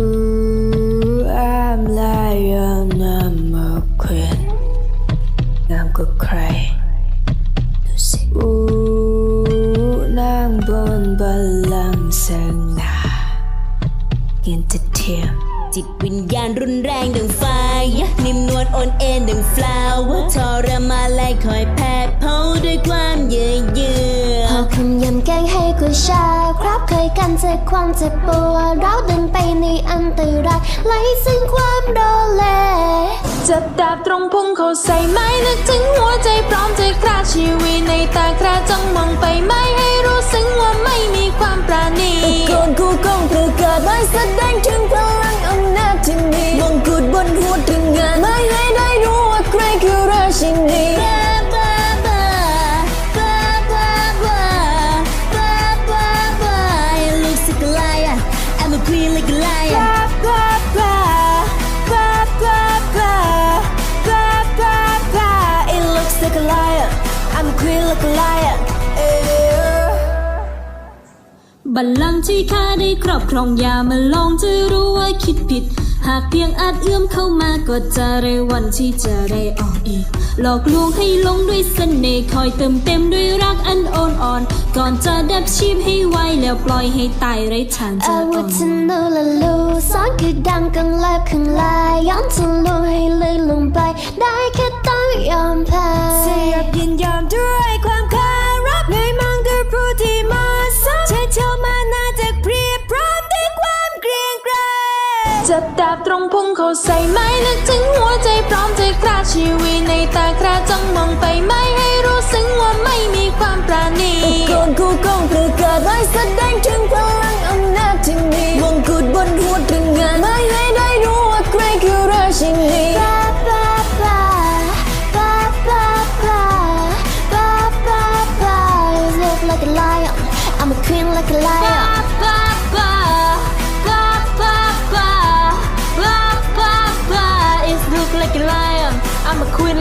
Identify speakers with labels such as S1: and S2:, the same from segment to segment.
S1: Ooh, I'm lion, I'm a queen งามกว่าใครดูสิอู้นั่งบนบัลลังก์สง่ากินจะเทียม
S2: จิตวิญญาณรุนแรงดังไฟ นิ่มนวลอ่อนเอ็นดังฟลาวเวอร์ทรมานและคอยแผดเผาด้วยความเยื่อเยือ
S3: พอคำยำแกงให้กุยชา ครับเคยกันเจ็บความเจ็บปวดเราเดินไปในอันตรายไหลซึ่งความโดเล
S4: จะดาบตรงพุ่งเขาใส่ไม้นึกถึงหัวใจพร้อมจะฆ่าชีวิตในตาคราจ้องมองไปไม่ให้รู้สึกว่าไม่มี
S2: I'm a queen like a liar
S1: Eh.
S4: บัลลังก์ที่ข้าได้ครอบครองอย่ามาลองจะรู้ว่าคิดผิด หากเพียงอาจเอื้อมเข้ามาก็จะได้วันที่จะได้ออกอีก หลอกลวงให้หลงด้วยเสน่ห์คอยเติมเต็มด้วยรักอันอ่อนอ่อน ก่อนจะดับชีพให้ไวแล้วปล่อยให้ตายไร้ทางจะ
S3: อา
S4: อ่
S3: วุ
S4: อ
S3: ธ
S4: น
S3: ธนูและลูกสอนคือดำกังแลบข้างลายย้อนทะลุให้ลื่นลงไป
S1: จับดา
S4: บตรงพุ่งเขาใส่ไม้นึกถึงหัวใจพร้อมจะฆ่าชีวิตในตาคราจ้องมองไปไม่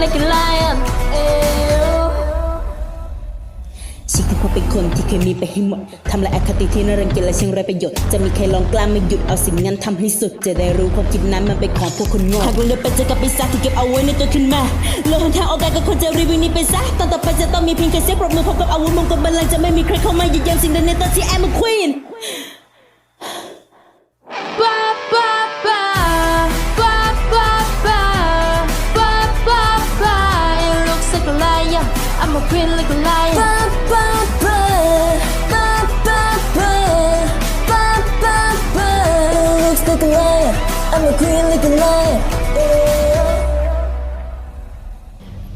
S3: like a lion
S4: เอว
S2: ฉันคือพบเป็นคนที่เคยมีไปให้หมด ทำลายอคติที่น่ารังเกียจและเชิงไรประโยชน์ จะมีใครลองกล้าไม่หยุดเอาสิ่งนั้นทำให้สุด จะได้รู้ความคิดนั้นมันเป็นของพวกคนโง่หากเราเดินไปเจอกับปีศาจที่เก็บเอาไว้ในตัวขึ้นมาเลือกหนทางออกได้ก็ควรจะรีวิวนี้ไปซะตอนต่อไปจะต้องมีเพียงแค่เสียงปรบมือพร้อมกับอาวุธมงกลบัลลังก์จะไม่มีใครเข้ามาเหยียบย่ำสิ่งใดในตอนที่ I'm a queen
S4: บ้า Queen like a lion.
S2: It looks like a lion. I'm a queen like a lion.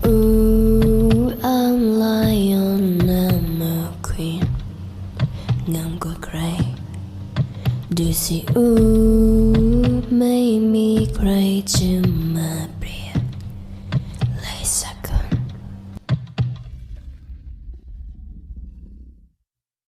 S1: Ooh, I'm lion, I'm a queen. I'm. Do you see? Ooh, made me cry to my